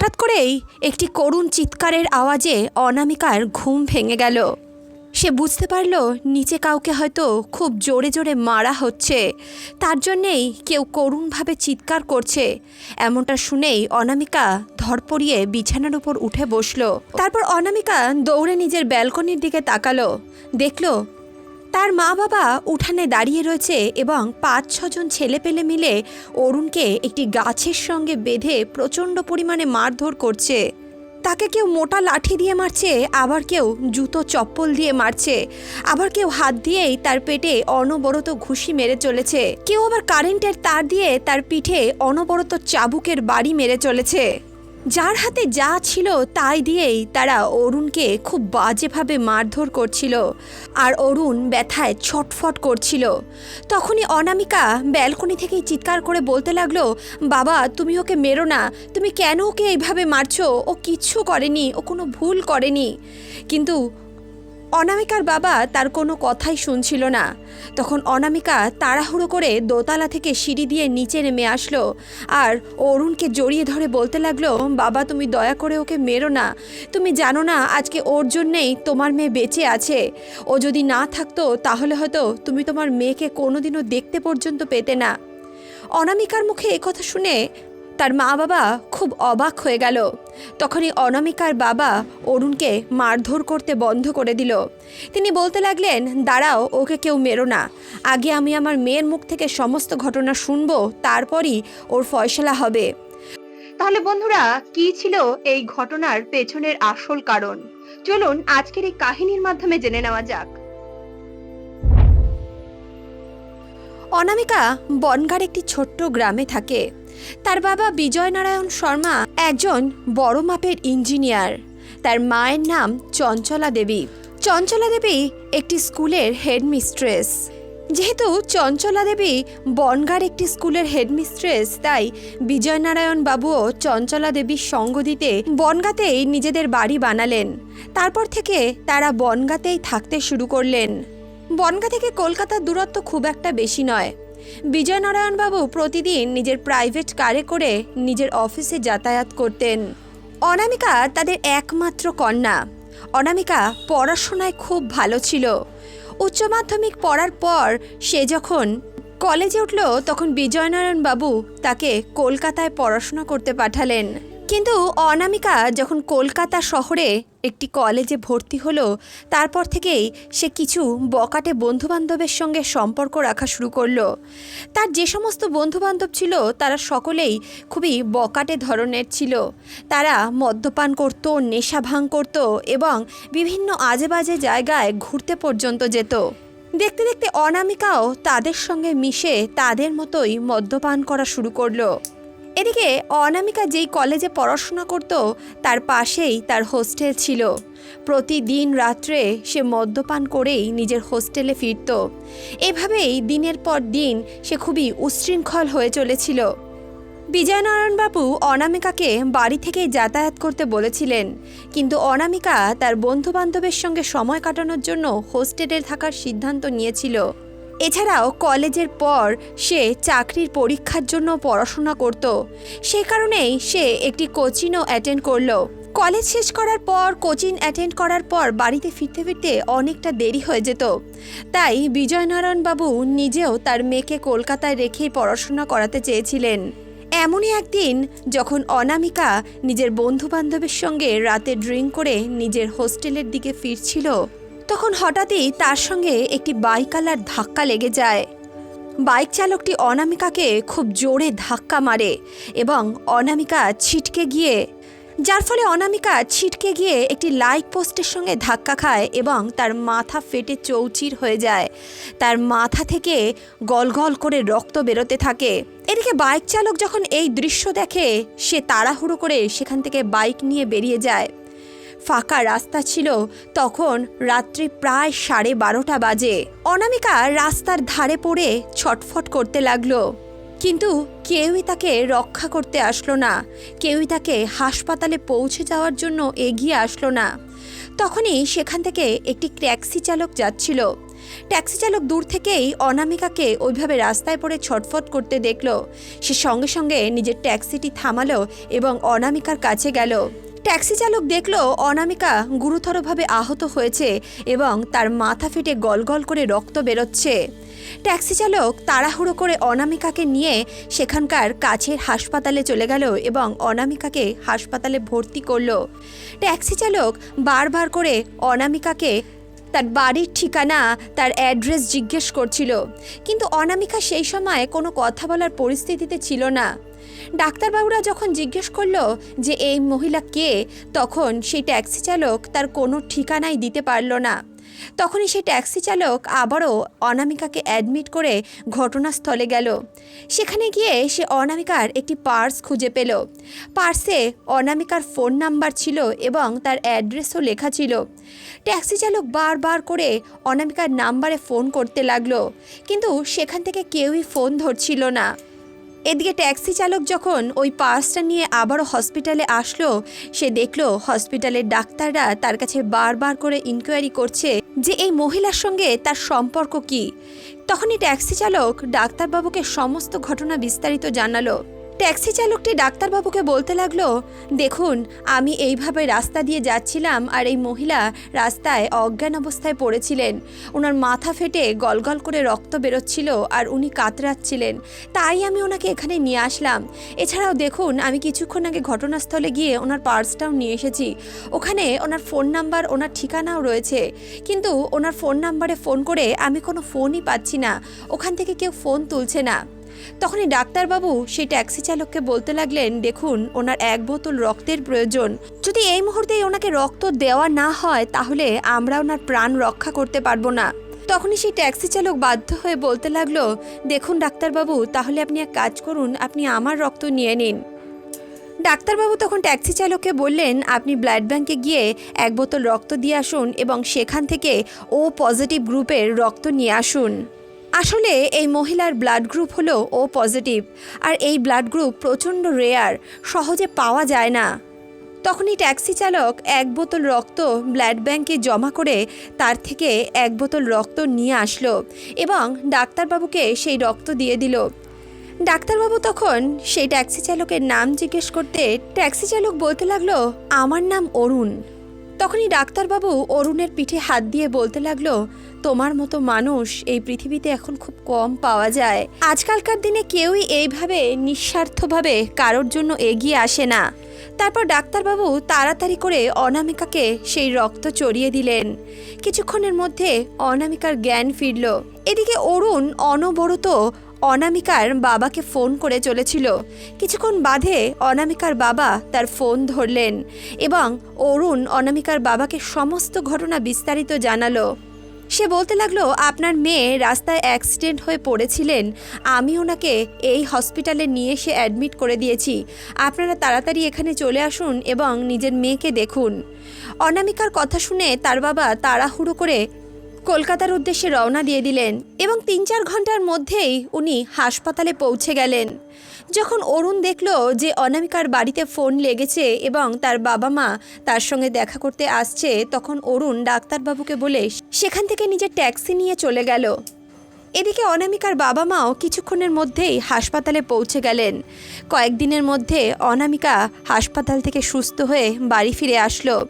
হঠাৎ করেই একটি করুণ চিৎকারের আওয়াজে অনামিকার ঘুম ভেঙে গেল। সে বুঝতে পারল নিচে কাউকে হয়তো খুব জোরে জোরে মারা হচ্ছে। তার জন্যেই কেউ করুণভাবে চিৎকার করছে। এমনটা শুনেই অনামিকা ধরপড়িয়ে বিছানার উপর উঠে বসল। তারপর অনামিকা দৌড়ে নিজের ব্যালকনির দিকে তাকালো। দেখল তার মা বাবা উঠানে দাঁড়িয়ে রয়েছে এবং পাঁচ ছজন ছেলে পেলে মিলে অরুণকে একটি গাছের সঙ্গে বেঁধে প্রচণ্ড পরিমাণে মারধর করছে। তাকে কেউ মোটা লাঠি দিয়ে মারছে, আবার কেউ জুতো চপ্পল দিয়ে মারছে। আবার কেউ হাত দিয়েই তার পেটে অনবরত ঘুষি মেরে চলেছে। কেউ আবার কারেন্টের তার দিয়ে তার পিঠে অনবরত চাবুকের বাড়ি মেরে চলেছে। যার হাতে যা ছিল তাই দিয়েই তারা অরুণকে খুব বাজেভাবে মারধর করছিল। আর অরুণ ব্যথায় ছটফট করছিল। তখনই অনামিকা ব্যালকনি থেকে চিৎকার করে বলতে লাগল, বাবা, তুমি ওকে মেরো না। তুমি কেন ওকে এইভাবে মারছো? ও কিচ্ছু করেনি। ও কোনো ভুল করেনি। কিন্তু অনামিকার বাবা তার কোনো কথাই শুনছিল না। তখন অনামিকা তাড়াহুড়ো করে দোতলা থেকে সিঁড়ি দিয়ে নিচে নেমে আসলো আর অরুণকে জড়িয়ে ধরে বলতে লাগল, বাবা, তুমি দয়া করে ওকে মেরো না। তুমি জানো না, আজকে ওর জন্যেই তোমার মেয়ে বেঁচে আছে। ও যদি না থাকতো, তাহলে হয়তো তুমি তোমার মেয়েকে কোনোদিনও দেখতে পর্যন্ত পেতে না। অনামিকার মুখে একথা শুনে তার মা বাবা খুব অবাক হয়ে গেল। তখনই অনামিকার বাবা অরুণকে মারধর করতে বন্ধ করে দিল। তিনি বলতে লাগলেন দাঁড়াও ওকে কেউ মেরো না। আগে আমি আমার মেয়ের মুখ থেকে সমস্ত ঘটনা শুনব তারপরই ওর ফয়সলা হবে। তাহলে বন্ধুরা কি ছিল এই ঘটনার পেছনের আসল কারণ? চলুন আজকের এই কাহিনীর মাধ্যমে জেনে নেওয়া যাক। অনামিকা বনগার একটি ছোট্ট গ্রামে থাকে। তার বাবা বিজয় নারায়ণ শর্মা একজন বড় মাপের ইঞ্জিনিয়ার। তার মায়ের নাম চঞ্চলা দেবী। চঞ্চলা দেবী একটি স্কুলের হেডমিস্ট্রেস। যেহেতু চঞ্চলা দেবী বনগার একটি স্কুলের হেডমিস্ট্রেস, তাই বিজয়নারায়ণ বাবুও চঞ্চলা দেবীর সঙ্গ দিতে বনগাতেই নিজেদের বাড়ি বানালেন। তারপর থেকে তারা বনগাতেই থাকতে শুরু করলেন। বনগা থেকে কলকাতার দূরত্ব খুব একটা বেশি নয়। বিজয়নারায়ণবাবু প্রতিদিন নিজের প্রাইভেট কারে করে নিজের অফিসে যাতায়াত করতেন। অনামিকা তাদের একমাত্র কন্যা। অনামিকা পড়াশোনায় খুব ভালো ছিল। উচ্চ মাধ্যমিক পড়ার পর সে যখন কলেজে উঠল, তখন বিজয়নারায়ণবাবু তাকে কলকাতায় পড়াশোনা করতে পাঠালেন। কিন্তু অনামিকা যখন কলকাতা শহরে একটি কলেজে ভর্তি হলো, তারপর থেকেই সে কিছু বকাটে বন্ধুবান্ধবের সঙ্গে সম্পর্ক রাখা শুরু করল। তার যে সমস্ত বন্ধুবান্ধব ছিল, তারা সকলেই খুবই বকাটে ধরনের ছিল। তারা মদ্যপান করত, নেশা ভাঙ করত এবং বিভিন্ন আজে বাজে জায়গায় ঘুরতে পর্যন্ত যেত। দেখতে দেখতে অনামিকাও তাদের সঙ্গে মিশে তাদের মতোই মদ্যপান করা শুরু করল। এদিকে অনামিকা যেই কলেজে পড়াশোনা করত, তার পাশেই তার হোস্টেল ছিল। প্রতিদিন রাত্রে সে মদ্যপান করেই নিজের হোস্টেলে ফিরত। এভাবেই দিনের পর দিন সে খুবই উচ্ছৃঙ্খল হয়ে চলেছিল। বিজয়নারায়ণবাবু অনামিকাকে বাড়ি থেকেই যাতায়াত করতে বলেছিলেন, কিন্তু অনামিকা তার বন্ধুবান্ধবের সঙ্গে সময় কাটানোর জন্য হোস্টেলে থাকার সিদ্ধান্ত নিয়েছিল। এছাড়াও কলেজের পর সে চাকরির পরীক্ষার জন্য পড়াশোনা করত। সে কারণেই সে একটি কোচিংও অ্যাটেন্ড করল। কলেজ শেষ করার পর কোচিং অ্যাটেন্ড করার পর বাড়িতে ফিরতে ফিরতে অনেকটা দেরি হয়ে যেত। তাই বিজয়নারায়ণবাবু নিজেও তার মেয়েকে কলকাতায় রেখেই পড়াশোনা করাতে চেয়েছিলেন। এমনই একদিন যখন অনামিকা নিজের বন্ধু বান্ধবের সঙ্গে রাতে ড্রিঙ্ক করে নিজের হোস্টেলের দিকে ফিরছিল তখন হঠাৎই তার সঙ্গে একটি বাইকালার ধাক্কা লেগে যায়। বাইক চালকটি অনামিকাকে খুব জোরে ধাক্কা মারে এবং অনামিকা ছিটকে গিয়ে, যার ফলে অনামিকা ছিটকে গিয়ে একটি লাইট পোস্টের সঙ্গে ধাক্কা খায় এবং তার মাথা ফেটে চৌচির হয়ে যায়। তার মাথা থেকে গলগল করে রক্ত বেরোতে থাকে। এদিকে বাইক চালক যখন এই দৃশ্য দেখে, সে তাড়াহুড়ো করে সেখান থেকে বাইক নিয়ে বেরিয়ে যায়। ফাঁকা রাস্তা ছিল, তখন রাত্রি প্রায় সাড়ে বারোটা বাজে। অনামিকা রাস্তার ধারে পড়ে ছটফট করতে লাগল। কিন্তু কেউই তাকে রক্ষা করতে আসলো না। কেউই তাকে হাসপাতালে পৌঁছে যাওয়ার জন্য এগিয়ে আসলো না। তখনই সেখান থেকে একটি ট্যাক্সি চালক যাচ্ছিল। ট্যাক্সি চালক দূর থেকেই অনামিকাকে ওইভাবে রাস্তায় পড়ে ছটফট করতে দেখল। সে সঙ্গে সঙ্গে নিজের ট্যাক্সিটি থামালো এবং অনামিকার কাছে গেল। ট্যাক্সি চালক দেখল অনামিকা গুরুতরভাবে আহত হয়েছে এবং তার মাথা ফেটে গলগল করে রক্ত বেরোচ্ছে। ট্যাক্সি চালক তাড়াহুড়ো করে অনামিকাকে নিয়ে সেখানকার কাছের হাসপাতালে চলে গেল এবং অনামিকাকে হাসপাতালে ভর্তি করল। ট্যাক্সি চালক বারবার করে অনামিকাকে তার বাড়ির ঠিকানা, তার অ্যাড্রেস জিজ্ঞেস করছিল। কিন্তু অনামিকা সেই সময় কোনো কথা বলার পরিস্থিতিতে ছিল না। ডাক্তারবাবুরা যখন জিজ্ঞেস করল যে এই মহিলা কে, তখন সেই ট্যাক্সি চালক তার কোনো ঠিকানাই দিতে পারল না। তখনই সেই ট্যাক্সি চালক আবারও অনামিকাকে অ্যাডমিট করে ঘটনাস্থলে গেল। সেখানে গিয়ে সে অনামিকার একটি পার্স খুঁজে পেল। পার্সে অনামিকার ফোন নাম্বার ছিল এবং তার অ্যাড্রেসও লেখা ছিল। ট্যাক্সি চালক বারবার করে অনামিকার নাম্বারে ফোন করতে লাগল, কিন্তু সেখান থেকে কেউই ফোন ধরছিল না। এদিকে ট্যাক্সি চালক যখন ওই পার্সটা নিয়ে আবারও হসপিটালে আসলো, সে দেখল হসপিটালের ডাক্তাররা তার কাছে বারবার করে ইনকোয়ারি করছে যে এই মহিলার সঙ্গে তার সম্পর্ক কি। তখনই ট্যাক্সি চালক ডাক্তারবাবুকে সমস্ত ঘটনা বিস্তারিত জানালো। ট্যাক্সি চালকটি ডাক্তারবাবুকে বলতে লাগল, দেখুন, আমি এইভাবে রাস্তা দিয়ে যাচ্ছিলাম আর এই মহিলা রাস্তায় অজ্ঞান অবস্থায় পড়েছিলেন। ওনার মাথা ফেটে গলগল করে রক্ত বেরোচ্ছিল আর উনি কাতরাচ্ছিলেন। তাই আমি ওনাকে এখানে নিয়ে আসলাম। এছাড়াও দেখুন, আমি কিছুক্ষণ আগে ঘটনাস্থলে গিয়ে ওনার পার্সটাও নিয়ে এসেছি। ওখানে ওনার ফোন নাম্বার, ওনার ঠিকানাও রয়েছে। কিন্তু ওনার ফোন নাম্বারে ফোন করে আমি কোনো ফোনই পাচ্ছি না। ওখান থেকে কেউ ফোন তুলছে না। তখনই ডাক্তারবাবু সেই ট্যাক্সি চালককে বলতে লাগলেন, দেখুন, ওনার এক বোতল রক্তের প্রয়োজন। যদি এই মুহূর্তেই ওনাকে রক্ত দেওয়া না হয়, তাহলে আমরা ওনার প্রাণ রক্ষা করতে পারব না। তখনই সেই ট্যাক্সি চালক বাধ্য হয়ে বলতে লাগল, দেখুন, ডাক্তারবাবু, তাহলে আপনি এক কাজ করুন, আপনি আমার রক্ত নিয়ে নিন। ডাক্তারবাবু তখন ট্যাক্সি চালককে বললেন, আপনি ব্লাড ব্যাংকে গিয়ে এক বোতল রক্ত দিয়ে আসুন এবং সেখান থেকে ও পজিটিভ গ্রুপের রক্ত নিয়ে আসুন। আসলে এই মহিলার ব্লাড গ্রুপ হলো ও পজিটিভ আর এই ব্লাড গ্রুপ প্রচণ্ড রেয়ার সহজে পাওয়া যায় না। তখনই ট্যাক্সি চালক এক বোতল রক্ত ব্লাড ব্যাংকে জমা করে তার থেকে এক বোতল রক্ত নিয়ে আসলো এবং ডাক্তারবাবুকে সেই রক্ত দিয়ে দিল। ডাক্তারবাবু তখন সেই ট্যাক্সি চালকের নাম জিজ্ঞেস করতে ট্যাক্সি চালক বলতে লাগল, আমার নাম অরুণ। তখনই ডাক্তারবাবু অরুণের পিঠে হাত দিয়ে বলতে লাগল, তোমার মতো মানুষ এই পৃথিবীতে এখন খুব কম পাওয়া যায়। আজকালকার দিনে কেউই এইভাবে নিঃস্বার্থভাবে কারোর জন্য এগিয়ে আসে না। তারপর ডাক্তারবাবু তাড়াতাড়ি করে অনামিকাকে সেই রক্ত চড়িয়ে দিলেন। কিছুক্ষণের মধ্যে অনামিকার জ্ঞান ফিরল। এদিকে অরুণ অনবরত অনামিকার বাবাকে ফোন করে চলেছিল। কিছুক্ষণ বাদে অনামিকার বাবা তার ফোন ধরলেন এবং অরুণ অনামিকার বাবাকে সমস্ত ঘটনা বিস্তারিত জানালো। সে বলতে লাগল, আপনার মেয়ে রাস্তায় অ্যাক্সিডেন্ট হয়ে পড়েছিলেন। আমি ওনাকে এই হসপিটালে নিয়ে এসে অ্যাডমিট করে দিয়েছি। আপনারা তাড়াতাড়ি এখানে চলে আসুন এবং নিজের মেয়েকে দেখুন। অনামিকার কথা শুনে তার বাবা তাড়াহুড়ো করে কলকাতার উদ্দেশ্যে রওনা দিয়ে দিলেন এবং তিন চার ঘণ্টার মধ্যেই উনি হাসপাতালে পৌঁছে গেলেন। যখন অরুণ দেখল যে অনামিকার বাড়িতে ফোন লেগেছে এবং তার বাবা মা তার সঙ্গে দেখা করতে আসছে, তখন অরুণ ডাক্তারবাবুকে বলে, সেখান থেকে নিজের ট্যাক্সি নিয়ে চলে গেল। এদিকে অনামিকার বাবা মাও কিছুক্ষণের মধ্যেই হাসপাতালে পৌঁছে গেলেন। কয়েকদিনের মধ্যে অনামিকা হাসপাতাল থেকে সুস্থ হয়ে বাড়ি ফিরে আসলো।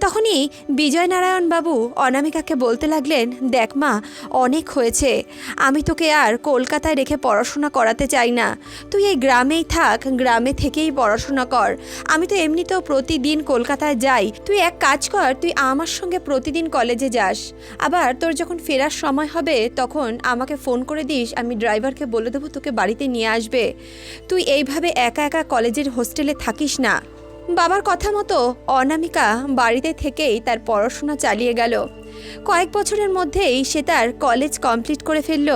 তখনই বিজয়নারায়ণ বাবু অনামিকাকে বলতে লাগলেন, দেখ মা, অনেক হয়েছে। আমি তোকে আর কলকাতায় রেখে পড়াশোনা করাতে চাই না। তুই এই গ্রামেই থাক, গ্রামে থেকেই পড়াশোনা কর। আমি তো এমনিতেও প্রতিদিন কলকাতায় যাই। তুই এক কাজ কর, তুই আমার সঙ্গে প্রতিদিন কলেজে যাস। আবার তোর যখন ফেরার সময় হবে, তখন আমাকে ফোন করে দিস, আমি ড্রাইভারকে বলে দেবো তোকে বাড়িতে নিয়ে আসবে। তুই এইভাবে একা একা কলেজের হোস্টেলে থাকিস না। বাবার কথা মতো অনামিকা বাড়িতে থেকেই তার পড়াশোনা চালিয়ে গেল। কয়েক বছরের মধ্যেই সে তার কলেজ কমপ্লিট করে ফেলল।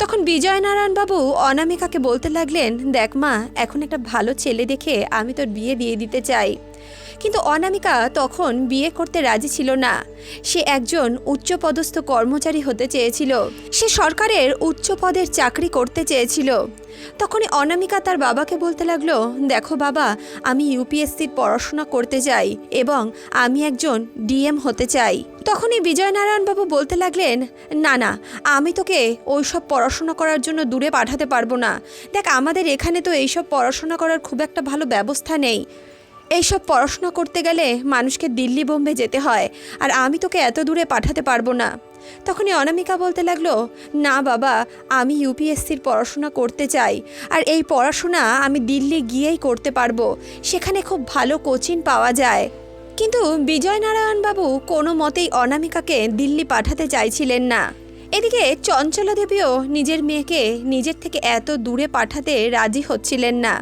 তখন বিজয়নারায়ণ বাবু অনামিকাকে বলতে লাগলেন, দেখ মা, এখন একটা ভালো ছেলে দেখে আমি তোর বিয়ে দিয়ে দিতে চাই। কিন্তু অনামিকা তখন বিয়ে করতে রাজি ছিল না। সে একজন উচ্চপদস্থ কর্মচারী হতে চেয়েছিল। সে সরকারের উচ্চ পদের চাকরি করতে চেয়েছিল। তখনই অনামিকা তার বাবাকে বলতে লাগল, দেখো বাবা, আমি ইউপিএসসির পড়াশোনা করতে চাই এবং আমি একজন ডিএম হতে চাই। তখনই বিজয়নারায়ণবাবু বলতে লাগলেন, না না, আমি তোকে ওইসব পড়াশোনা করার জন্য দূরে পাঠাতে পারব না। দেখ, আমাদের এখানে তো এইসব পড়াশোনা করার খুব একটা ভালো ব্যবস্থা নেই। এইসব পড়াশোনা করতে গেলে মানুষকে দিল্লি বোম্বে যেতে হয়, আর আমি তোকে এত দূরে পাঠাতে পারব না। তখনই অনামিকা বলতে লাগল, না, বাবা, আমি ইউপিএসসির পড়াশোনা করতে চাই, আর এই পড়াশোনা আমি দিল্লি গিয়েই করতে পারব। সেখানে খুব ভালো কোচিং পাওয়া যায়। কিন্তু বিজয়নারায়ণবাবু কোনো মতেই অনামিকাকে দিল্লি পাঠাতে চাইছিলেন না। এদিকে চঞ্চলা দেবীও নিজের মেয়েকে নিজের থেকে এত দূরে পাঠাতে রাজি হচ্ছিলেন না।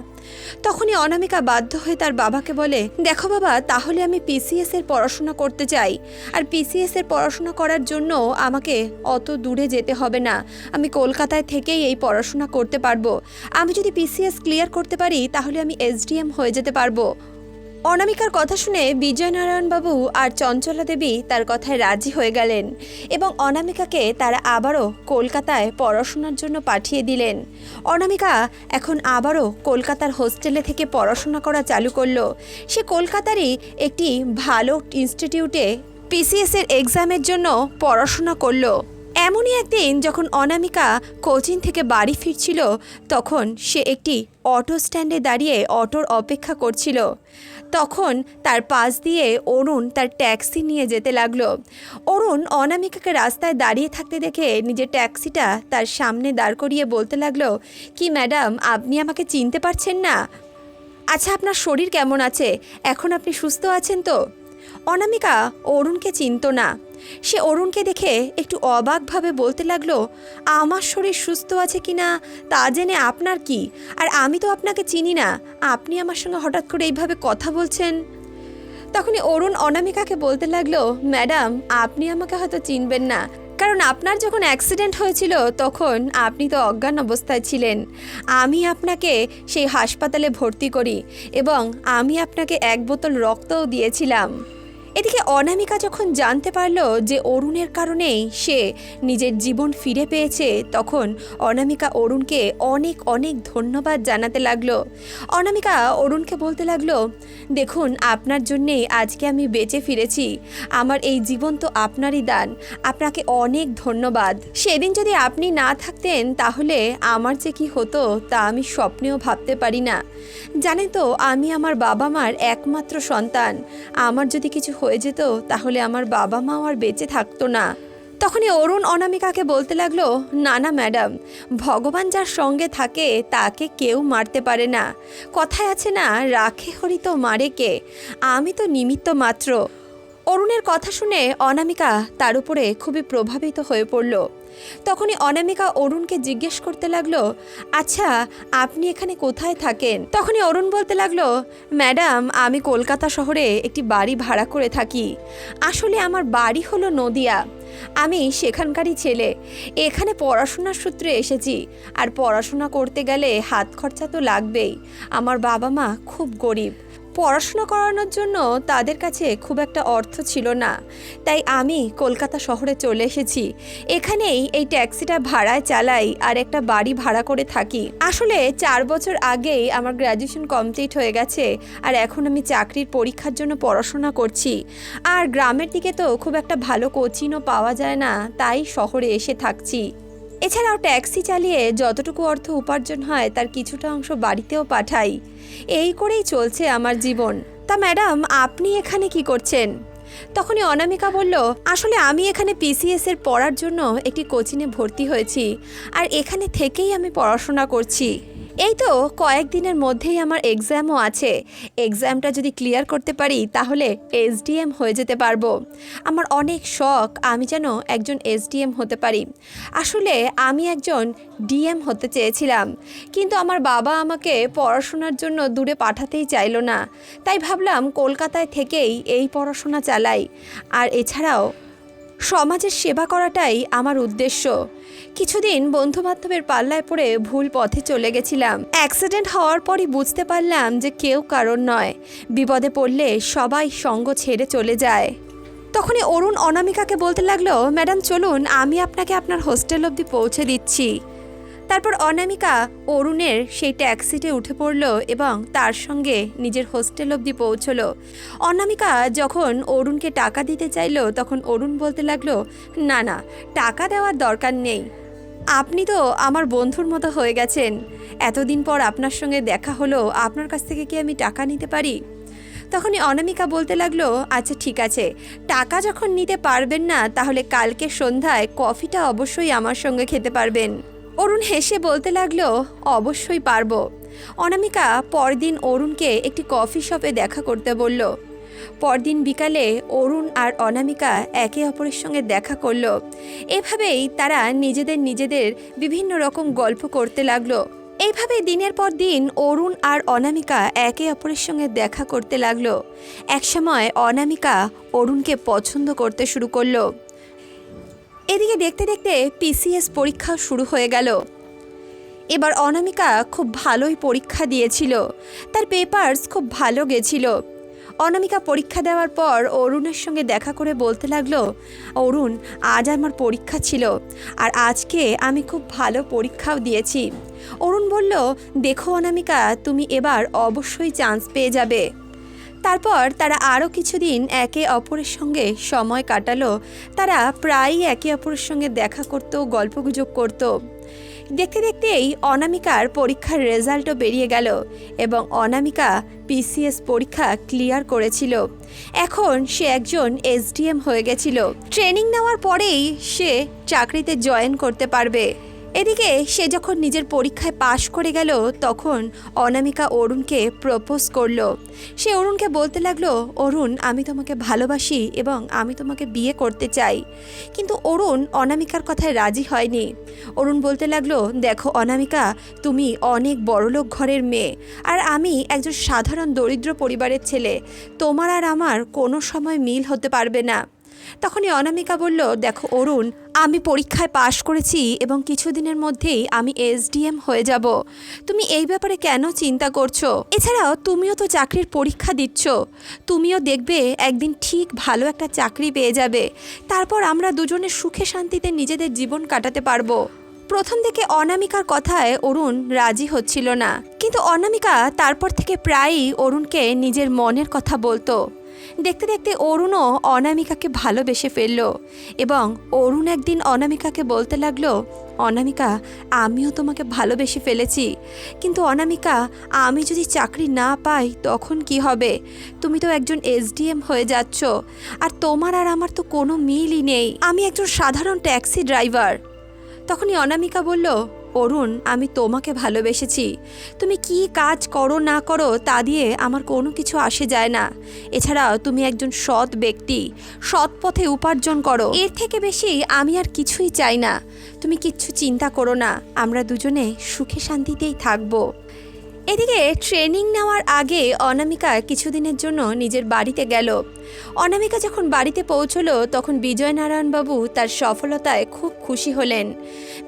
তখনই অনামিকা বাধ্য হয়ে তার বাবাকে বলে, দেখো বাবা, তাহলে আমি পিসিএস এর পড়াশোনা করতে চাই। আর পিসিএস এর পড়াশোনা করার জন্য আমাকে অত দূরে যেতে হবে না। আমি কলকাতায় থেকেই এই পড়াশোনা করতে পারব। আমি যদি পিসিএস ক্লিয়ার করতে পারি, তাহলে আমি এসডিএম হয়ে যেতে পারব। অনামিকার কথা শুনে বিজয়নারায়ণবাবু আর চঞ্চলা দেবী তার কথায় রাজি হয়ে গেলেন এবং অনামিকাকে তারা আবারও কলকাতায় পড়াশোনার জন্য পাঠিয়ে দিলেন। অনামিকা এখন আবারও কলকাতার হোস্টেলে থেকে পড়াশোনা করা চালু করল। সে কলকাতারই একটি ভালো ইনস্টিটিউটে পিসিএসের এক্সামের জন্য পড়াশোনা করল। এমনই একদিন যখন অনামিকা কোচিং থেকে বাড়ি ফিরছিল, তখন সে একটি অটো স্ট্যান্ডে দাঁড়িয়ে অটোর অপেক্ষা করছিল। তখন তার পাশ দিয়ে অরুণ তার ট্যাক্সি নিয়ে যেতে লাগল। অরুণ অনামিকাকে রাস্তায় দাঁড়িয়ে থাকতে দেখে নিজের ট্যাক্সিটা তার সামনে দাঁড় করিয়ে বলতে লাগল, কি ম্যাডাম, আপনি আমাকে চিনতে পারছেন না? আচ্ছা আপনার শরীর কেমন আছে? এখন আপনি সুস্থ আছেন তো? অনামিকা অরুণকে চিনত না। সে অরুণকে দেখে একটু অবাকভাবে বলতে লাগল, আমার শরীর সুস্থ আছে কি না? তা জেনে আপনার কি? আর আমি তো আপনাকে চিনি না। আপনি আমার সঙ্গে হঠাৎ করে এইভাবে কথা বলছেন? তখনই অরুণ অনামিকাকে বলতে লাগল, ম্যাডাম, আপনি আমাকে হয়তো চিনবেন না। কারণ আপনার যখন অ্যাক্সিডেন্ট হয়েছিল, তখন আপনি তো অজ্ঞান অবস্থায় ছিলেন। আমি আপনাকে সেই হাসপাতালে ভর্তি করি এবং আমি আপনাকে এক বোতল রক্তও দিয়েছিলাম। এদিকে অনামিকা যখন জানতে পারল যে অরুণের কারণেই সে নিজের জীবন ফিরে পেয়েছে, তখন অনামিকা অরুণকে অনেক অনেক ধন্যবাদ জানাতে লাগল। অনামিকা অরুণকে বলতে লাগল, দেখুন, আপনার জন্যেই আজকে আমি বেঁচে ফিরেছি। আমার এই জীবন তো আপনারই দান। আপনাকে অনেক ধন্যবাদ। সেদিন যদি আপনি না থাকতেন, তাহলে আমার যে কি হতো, তা আমি স্বপ্নেও ভাবতে পারি না। জানেন তো, আমি আমার বাবা মার একমাত্র সন্তান। আমার যদি কিছু হয়ে যেত, তাহলে আমার বাবা মাও আর বেঁচে থাকতো না। তখনই অরুণ অনামিকাকে বলতে লাগল, না না, ম্যাডাম, ভগবান যার সঙ্গে থাকে, তাকে কেউ মারতে পারে না। কথায় আছে না, রাখে হরি তো মারে কে? আমি তো নিমিত্ত মাত্র। অরুণের কথা শুনে অনামিকা তার উপরে খুবই প্রভাবিত হয়ে পড়ল। তখনই অনামিকা অরুণকে জিজ্ঞেস করতে লাগল আচ্ছা আপনি এখানে কোথায় থাকেন? তখনই অরুণ বলতে লাগল, ম্যাডাম, আমি কলকাতা শহরে একটি বাড়ি ভাড়া করে থাকি। আসলে আমার বাড়ি হলো নদিয়া। আমি সেখানকারই ছেলে। এখানে পড়াশোনার সূত্রে এসেছি। আর পড়াশোনা করতে গেলে হাত খরচা তো লাগবেই। আমার বাবা মা খুব গরিব। পড়াশোনা করানোর জন্য তাদের কাছে খুব একটা অর্থ ছিল না। তাই আমি কলকাতা শহরে চলে এসেছি। এখানেই এই ট্যাক্সিটা ভাড়ায় চালাই আর একটা বাড়ি ভাড়া করে থাকি। আসলে চার বছর আগেই আমার গ্র্যাজুয়েশন কমপ্লিট হয়ে গেছে আর এখন আমি চাকরির পরীক্ষার জন্য পড়াশোনা করছি। আর গ্রামের দিকে তো খুব একটা ভালো কোচিংও পাওয়া যায় না, তাই শহরে এসে থাকছি। এছাড়াও ট্যাক্সি চালিয়ে যতটুকু অর্থ উপার্জন হয়, তার কিছুটা অংশ বাড়িতেও পাঠাই। এই করেই চলছে আমার জীবন। তা ম্যাডাম, আপনি এখানে কি করছেন? তখনই অনামিকা বলল, আসলে আমি এখানে পিসিএস এর পড়ার জন্য একটি কোচিংয়ে ভর্তি হয়েছি, আর এখানে থেকেই আমি পড়াশোনা করছি। এই তো কয়েকদিনের মধ্যেই আমার এক্সামও আছে। এক্সামটা যদি ক্লিয়ার করতে পারি, তাহলে এসডিএম হয়ে যেতে পারব। আমার অনেক শখ, আমি যেন একজন এসডিএম হতে পারি। আসলে আমি একজন ডিএম হতে চেয়েছিলাম, কিন্তু আমার বাবা আমাকে পড়াশোনার জন্য দূরে পাঠাতেই চাইলো না। তাই ভাবলাম কলকাতায় থেকেই এই পড়াশোনা চালাই। আর এছাড়াও, সমাজের সেবা করাটাই আমার উদ্দেশ্য। কিছুদিন বন্ধু বান্ধবের পাল্লায় পড়ে ভুল পথে চলে গেছিলাম। অ্যাক্সিডেন্ট হওয়ার পরই বুঝতে পারলাম যে কেউ কারণ নয়। বিপদে পড়লে সবাই সঙ্গ ছেড়ে চলে যায়। তখনই অরুণ অনামিকাকে বলতে লাগল, ম্যাডাম, চলুন, আমি আপনাকে আপনার হোস্টেল অবধি পৌঁছে দিচ্ছি। তারপর অনামিকা অরুণের সেই ট্যাক্সিতে উঠে পড়ল এবং তার সঙ্গে নিজের হোস্টেল অবধি পৌঁছলো। অনামিকা যখন অরুণকে টাকা দিতে চাইলো, তখন অরুণ বলতে লাগল, না না, টাকা দেওয়ার দরকার নেই। আপনি তো আমার বন্ধুর মতো হয়ে গেছেন। এতদিন পর আপনার সঙ্গে দেখা হলো, আপনার কাছ থেকে কি আমি টাকা নিতে পারি? তখনই অনামিকা বলতে লাগল আচ্ছা ঠিক আছে। টাকা যখন নিতে পারবেন না, তাহলে কালকে সন্ধ্যায় কফিটা অবশ্যই আমার সঙ্গে খেতে পারবেন। অরুণ হেসে বলতে লাগল, অবশ্যই পারব। অনামিকা পরদিন অরুণকে একটি কফি শপে দেখা করতে বলল পরদিন বিকালে অরুণ আর অনামিকা একে অপরের সঙ্গে দেখা করল। এভাবেই তারা নিজেদের নিজেদের বিভিন্ন রকম গল্প করতে লাগল। এইভাবে দিনের পর দিন অরুণ আর অনামিকা একে অপরের সঙ্গে দেখা করতে লাগল। একসময় অনামিকা অরুণকে পছন্দ করতে শুরু করল। এদিকে দেখতে দেখতে পিসিএস পরীক্ষা শুরু হয়ে গেল। এবার অনামিকা খুব ভালোই পরীক্ষা দিয়েছিল। তার পেপারস খুব ভালো গেছিল। অনামিকা পরীক্ষা দেওয়ার পর অরুণের সঙ্গে দেখা করে বলতে লাগল, অরুণ, আজ আমার পরীক্ষা ছিল আর আজকে আমি খুব ভালো পরীক্ষাও দিয়েছি। অরুণ বলল, দেখো অনামিকা, তুমি এবার অবশ্যই চান্স পেয়ে যাবে। তারপর তারা আরও কিছুদিন একে অপরের সঙ্গে সময় কাটালো। তারা প্রায়ই একে অপরের সঙ্গে দেখা করতো, গল্পগুজব করতো। দেখতে দেখতেই অনামিকার পরীক্ষার রেজাল্টও বেরিয়ে গেল এবং অনামিকা পিসিএস পরীক্ষা ক্লিয়ার করেছিল। এখন সে একজন এসডিএম হয়ে গেছিল। ট্রেনিং নেওয়ার পরেই সে চাকরিতে জয়েন করতে পারবে। এদিকে সে যখন নিজের পরীক্ষায় পাশ করে গেল, তখন অনামিকা অরুণকে প্রপোজ করল। সে অরুণকে বলতে লাগল, অরুণ, আমি তোমাকে ভালোবাসি এবং আমি তোমাকে বিয়ে করতে চাই। কিন্তু অরুণ অনামিকার কথায় রাজি হয়নি। অরুণ বলতে লাগল, দেখো অনামিকা, তুমি অনেক বড়লোক ঘরের মেয়ে, আর আমি একজন সাধারণ দরিদ্র পরিবারের ছেলে। তোমার আর আমার কোনো সময় মিল হতে পারবে না। তখনই অনামিকা বলল, দেখো অরুণ, আমি পরীক্ষায় পাশ করেছি এবং কিছুদিনের মধ্যেই আমি এসডিএম হয়ে যাব। তুমি এই ব্যাপারে কেন চিন্তা করছ? এছাড়াও তুমিও তো চাকরির পরীক্ষা দিচ্ছ। তুমিও দেখবে একদিন ঠিক ভালো একটা চাকরি পেয়ে যাবে। তারপর আমরা দুজনে সুখে শান্তিতে নিজেদের জীবন কাটাতে পারব প্রথম থেকে অনামিকার কথায় অরুণ রাজি হচ্ছিল না। কিন্তু অনামিকা তারপর থেকে প্রায়ই অরুণকে নিজের মনের কথা বলতো। দেখতে দেখতে অরুণও অনামিকাকে ভালোবেসে ফেলল এবং অরুণ একদিন অনামিকাকে বলতে লাগল, অনামিকা, আমিও তোমাকে ভালোবেসে ফেলেছি। কিন্তু অনামিকা, আমি যদি চাকরি না পাই, তখন কি হবে? তুমি তো একজন এসডিএম হয়ে যাচ্ছ, আর তোমার আর আমার তো কোনো মিলই নেই। আমি একজন সাধারণ ট্যাক্সি ড্রাইভার। তখনই অনামিকা বলল অরুণ, আমি তোমাকে ভালোবেসেছি। তুমি কি কাজ করো না করো তা দিয়ে আমার কোনো কিছু আসে যায় না। এছাড়া তুমি একজন সৎ ব্যক্তি, সৎ পথে উপার্জন করো। এর থেকে বেশি আমি আর কিছুই চাই না। তুমি কিচ্ছু চিন্তা করো না। আমরা দুজনে সুখে শান্তিতেই থাকব। এদিকে ট্রেনিং নেওয়ার আগে অনামিকা কিছুদিনের জন্য নিজের বাড়িতে গেল। অনামিকা যখন বাড়িতে পৌঁছলো, তখন বিজয়নারায়ণবাবু তার সফলতায় খুব খুশি হলেন।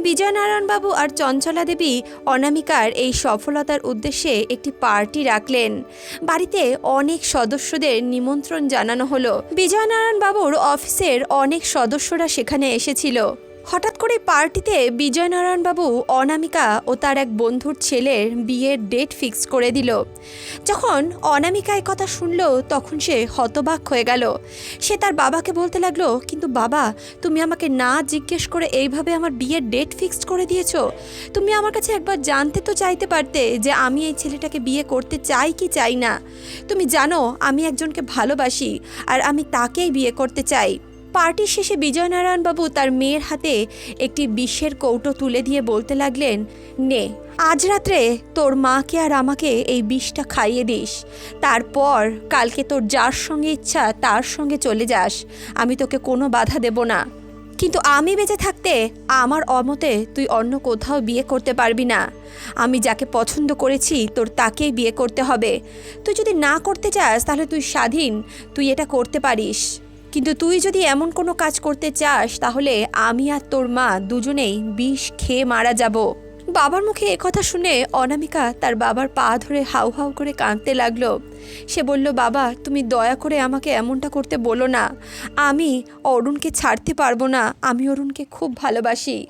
বিজয়নারায়ণবাবু আর চঞ্চলা দেবী অনামিকার এই সফলতার উদ্দেশ্যে একটি পার্টি রাখলেন। বাড়িতে অনেক সদস্যদের নিমন্ত্রণ জানানো হলো। বিজয়নারায়ণবাবুর অফিসের অনেক সদস্যরা সেখানে এসেছিল। হঠাৎ করে পার্টিতে বিজয়নারায়ণবাবু, অনামিকা ও তার এক বন্ধুর ছেলের বিয়ের ডেট ফিক্স করে দিল। যখন অনামিকা কথা শুনল, তখন সে হতবাক হয়ে গেল। সে তার বাবাকে বলতে লাগল, কিন্তু বাবা, তুমি আমাকে না জিজ্ঞেস করে এইভাবে আমার বিয়ের ডেট ফিক্সড করে দিয়েছ। তুমি আমার কাছে একবার জানতে তো চাইতে পারতে যে আমি এই ছেলেটাকে বিয়ে করতে চাই কি চাই না। তুমি জানো, আমি একজনকে ভালোবাসি আর আমি তাকেই বিয়ে করতে চাই। পার্টির শেষে বিজয়নারায়ণবাবু তার মেয়ের হাতে একটি বিষের কৌটো তুলে দিয়ে বলতে লাগলেন, নে, আজ রাত্রে তোর মাকে আর আমাকে এই বিষটা খাইয়ে দিস। তারপর কালকে তোর যার সঙ্গে ইচ্ছা তার সঙ্গে চলে যাস। আমি তোকে কোনো বাধা দেব না। কিন্তু আমি বেঁচে থাকতে আমার অমতে তুই অন্য কোথাও বিয়ে করতে পারবি না। আমি যাকে পছন্দ করেছি তোর তাকেই বিয়ে করতে হবে। তুই যদি না করতে চাস তাহলে তুই স্বাধীন। তুই এটা করতে পারিস। কিন্তু তুই যদি এমন কোনো কাজ করতে চাস, তাহলে আমি আর তোর মা দুজনেই বিষ খেয়ে মারা যাব। বাবার মুখে কথা শুনে অনামিকা তার বাবার পা ধরে হাউ হাউ করে কাঁদতে লাগল। সে বলল, বাবা, তুমি দয়া করে আমাকে এমনটা করতে বলো না। আমি অরুণকে ছাড়তে পারব না। আমি অরুণকে খুব ভালোবাসি।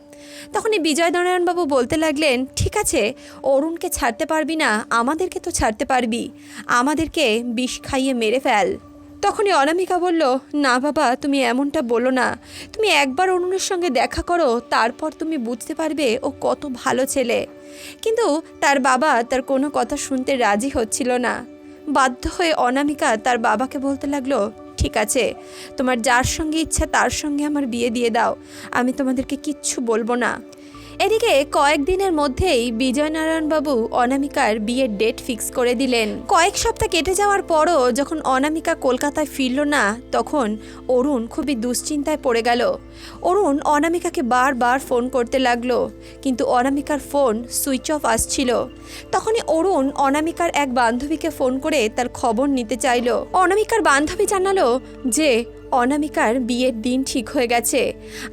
তখনই বিজয় নারায়ণবাবু বলতে লাগলেন, ঠিক আছে, অরুণকে ছাড়তে পারবি না, আমাদেরকে তো ছাড়তে পারবি। আমাদেরকে বিষ খাইয়ে মেরে ফেল। তখনই অনামিকা বলল, না বাবা, তুমি এমনটা বলো না। তুমি একবার অরুণের সঙ্গে দেখা করো, তারপর তুমি বুঝতে পারবে ও কত ভালো ছেলে। কিন্তু তার বাবা তার কোনো কথা শুনতে রাজি হচ্ছিল না। বাধ্য হয়ে অনামিকা তার বাবাকে বলতে লাগল, ঠিক আছে, তোমার যার সঙ্গে ইচ্ছা তার সঙ্গে আমার বিয়ে দিয়ে দাও। আমি তোমাদেরকে কিচ্ছু বলব না। এদিকে কয়েকদিনের মধ্যেই বিজয়নারায়ণবাবু অনামিকার বিয়ের ডেট ফিক্স করে দিলেন। কয়েক সপ্তাহ কেটে যাওয়ার পরও যখন অনামিকা কলকাতায় ফিরল না, তখন অরুণ খুবই দুশ্চিন্তায় পড়ে গেল। অরুণ অনামিকাকে বারবার ফোন করতে লাগল, কিন্তু অনামিকার ফোন সুইচ অফ আসছিল। তখনই অরুণ অনামিকার এক বান্ধবীকে ফোন করে তার খবর নিতে চাইল। অনামিকার বান্ধবী জানালো যে, অনামিকার বিয়ের দিন ঠিক হয়ে গেছে,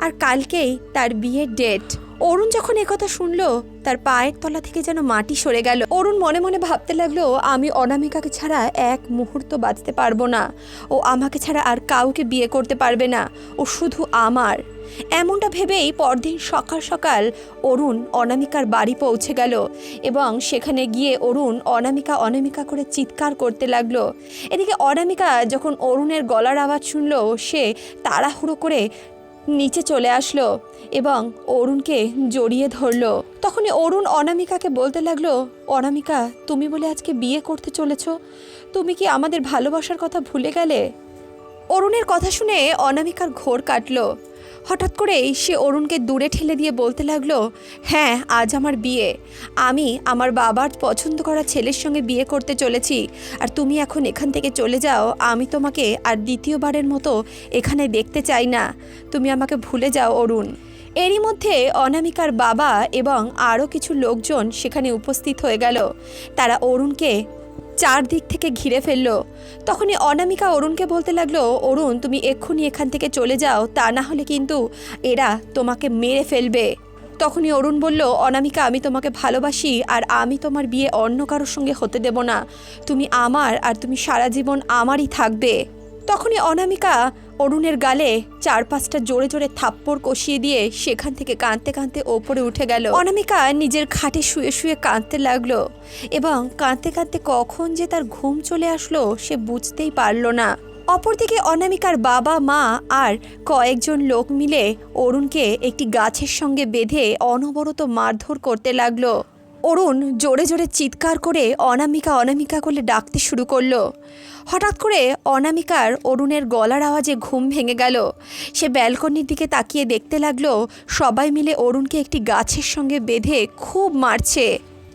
আর কালকেই তার বিয়ের ডেট অরুণ যখন একথা শুনলো, তার পায়ের তলা থেকে যেন মাটি সরে গেল। অরুণ মনে মনে ভাবতে লাগল, আমি অনামিকাকে ছাড়া এক মুহূর্ত বাঁচতে পারব না। ও আমাকে ছাড়া আর কাউকে বিয়ে করতে পারবে না। ও শুধু আমার। এমনটা ভেবেই পরদিন সকাল সকাল অরুণ অনামিকার বাড়ি পৌঁছে গেল এবং সেখানে গিয়ে অরুণ অনামিকা অনামিকা করে চিৎকার করতে লাগল। এদিকে অনামিকা যখন অরুণের গলার আওয়াজ শুনলো, সে তাড়াহুড়ো করে নিচে চলে আসলো এবং অরুণকে জড়িয়ে ধরলো। তখনই অরুণ অনামিকাকে বলতে লাগল, অনামিকা, তুমি বলে আজকে বিয়ে করতে চলেছ। তুমি কি আমাদের ভালোবাসার কথা ভুলে গেলে? অরুণের কথা শুনে অনামিকার ঘোর কাটলো। হঠাৎ করেই সে অরুণকে দূরে ঠেলে দিয়ে বলতে লাগল হ্যাঁ আজ আমার বিয়ে। আমি আমার বাবার পছন্দ করা ছেলের সঙ্গে বিয়ে করতে চলেছি। আর তুমি এখন এখান থেকে চলে যাও। আমি তোমাকে আর দ্বিতীয়বারের মতো এখানে দেখতে চাই না। তুমি আমাকে ভুলে যাও, অরুণ। এরই মধ্যে অনামিকার বাবা এবং আরও কিছু লোকজন সেখানে উপস্থিত হয়ে গেল। তারা অরুণকে চারদিক থেকে ঘিরে ফেলল। তখনই অনামিকা অরুণকে বলতে লাগল, অরুণ, তুমি এক্ষুনি এখান থেকে চলে যাও, তা না হলে কিন্তু এরা তোমাকে মেরে ফেলবে। তখনই অরুণ বলল, অনামিকা, আমি তোমাকে ভালোবাসি, আর আমি তোমার বিয়ে অন্য কারোর সঙ্গে হতে দেব না। তুমি আমার আর তুমি সারা জীবন আমারই থাকবে। তখনই অনামিকা অরুণের গালে চার পাঁচটা জোরে জোরে থাপ্পড় কষিয়ে দিয়ে সেখান থেকে কাঁদতে কাঁদতে ওপরে উঠে গেল। অনামিকা নিজের খাটে শুয়ে শুয়ে কাঁদতে লাগল এবং কাঁদতে কাঁদতে কখন যে তার ঘুম চলে আসলো সে বুঝতেই পারল না। অপরদিকে অনামিকার বাবা, মা আর কয়েকজন লোক মিলে অরুণকে একটি গাছের সঙ্গে বেঁধে অনবরত মারধর করতে লাগল। অরুণ জোরে জোরে চিৎকার করে অনামিকা অনামিকা করে ডাকতে শুরু করল। হঠাৎ করে অনামিকার অরুণের গলার আওয়াজে ঘুম ভেঙে গেল। সে ব্যালকনির দিকে তাকিয়ে দেখতে লাগল, সবাই মিলে অরুণকে একটি গাছের সঙ্গে বেঁধে খুব মারছে।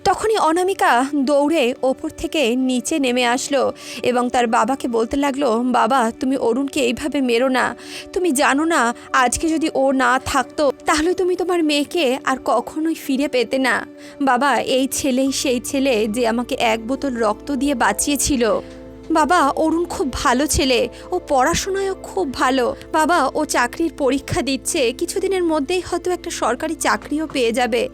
তখনই অনামিকা দৌড়ে ওপর থেকে নিচে নেমে আসলো এবং তার বাবাকে বলতে লাগল, বাবা, তুমি অরুণকে এইভাবে মেরো না। তুমি জানো না, আজকে যদি ও না থাকতো, তাহলে তুমি তোমার মেয়েকে আর কখনোই ফিরে পেতে না। বাবা, এই ছেলেই সেই ছেলে যে আমাকে এক বোতল রক্ত দিয়ে বাঁচিয়েছিল। বাবা অরুণ খুব ভালো ছেলে, ও পড়াশোনায়ও খুব ভালো। বাবা, ও চাকরির পরীক্ষা দিচ্ছে, কিছুদিনের মধ্যেই হয়তো একটা সরকারি চাকরিও পেয়ে যাবে।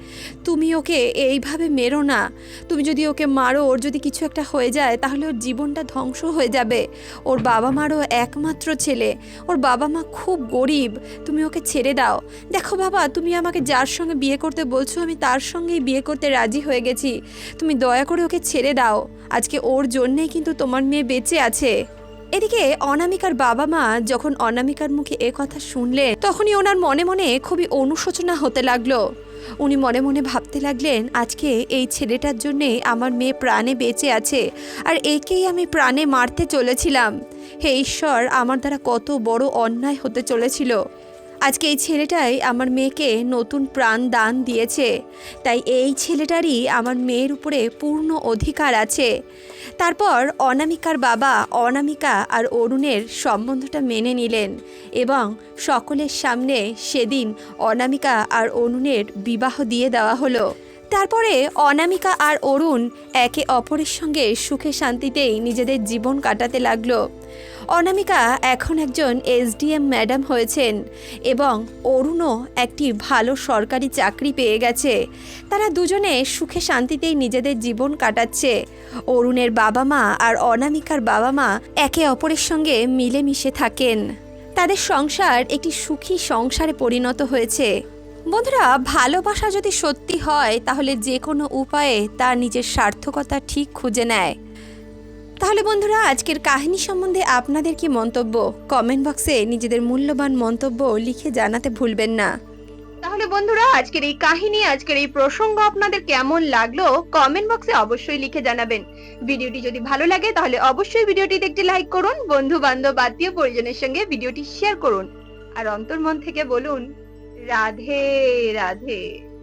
তুমি ওকে এইভাবে মেরো না। তুমি যদি ওকে মারো, ওর যদি কিছু একটা হয়ে যায়, তাহলে ওর জীবনটা ধ্বংস হয়ে যাবে। ওর বাবা মারও একমাত্র ছেলে। ওর বাবা মা খুব গরিব। তুমি ওকে ছেড়ে দাও। দেখো বাবা, তুমি আমাকে যার সঙ্গে বিয়ে করতে বলছো, আমি তার সঙ্গেই বিয়ে করতে রাজি হয়ে গেছি। তুমি দয়া করে ওকে ছেড়ে দাও। আজকে ওর জন্যেই কিন্তু তোমার মেয়ে বেঁচে আছে। এদিকে অনামিকার বাবা মা যখন অনামিকার মুখে এ কথা শুনলেন, তখনই ওনার মনে মনে খুবই অনুশোচনা হতে লাগল। উনি মনে মনে ভাবতে লাগলেন, আজকে এই ছেলেটার জন্যে আমার মেয়ে প্রাণে বেঁচে আছে, আর একেই আমি প্রাণে মারতে চলেছিলাম। হে ঈশ্বর, আমার দ্বারা কত বড় অন্যায় হতে চলেছিল। আজকে এই ছেলেটাই আমার মেয়েকে নতুন প্রাণ দান দিয়েছে। তাই এই ছেলেটারই আমার মেয়ের উপরে পূর্ণ অধিকার আছে। তারপর অনামিকার বাবা অনামিকা আর অরুণের সম্বন্ধটা মেনে নিলেন এবং সকলের সামনে সেদিন অনামিকা আর অরুণের বিবাহ দিয়ে দেওয়া হলো। তারপরে অনামিকা আর অরুণ একে অপরের সঙ্গে সুখে শান্তিতেই নিজেদের জীবন কাটাতে লাগল। অনামিকা এখন একজন এসডিএম ম্যাডাম হয়েছেন এবং অরুণও একটি ভালো সরকারি চাকরি পেয়ে গেছে। তারা দুজনে সুখে শান্তিতেই নিজেদের জীবন কাটাচ্ছে। অরুণের বাবা মা আর অনামিকার বাবা মা একে অপরের সঙ্গে মিলেমিশে থাকেন। তাদের সংসার একটি সুখী সংসারে পরিণত হয়েছে। বন্ধুরা, ভালোবাসা যদি সত্যি হয়, তাহলে যে কোনো উপায়ে তার নিজের সার্থকতা ঠিক খুঁজে নেয়। তাহলে বন্ধুরা, আজকের কাহিনী সম্বন্ধে আপনাদের কি মন্তব্য? কমেন্ট বক্সে নিজেদের মূল্যবান মন্তব্য লিখে জানাতে ভুলবেন না। তাহলে বন্ধুরা, আজকের এই কাহিনী, আজকের এই প্রসঙ্গ আপনাদের কেমন লাগল? কমেন্ট বক্সে অবশ্যই লিখে জানাবেন। ভিডিওটি যদি ভালো লাগে, তাহলে অবশ্যই ভিডিওটিতে একটি লাইক করুন বন্ধু বান্ধব আত্মীয় পরিজনের সঙ্গে ভিডিওটি শেয়ার করুন। আর অন্তর্মন থেকে বলুন, রাধে রাধে।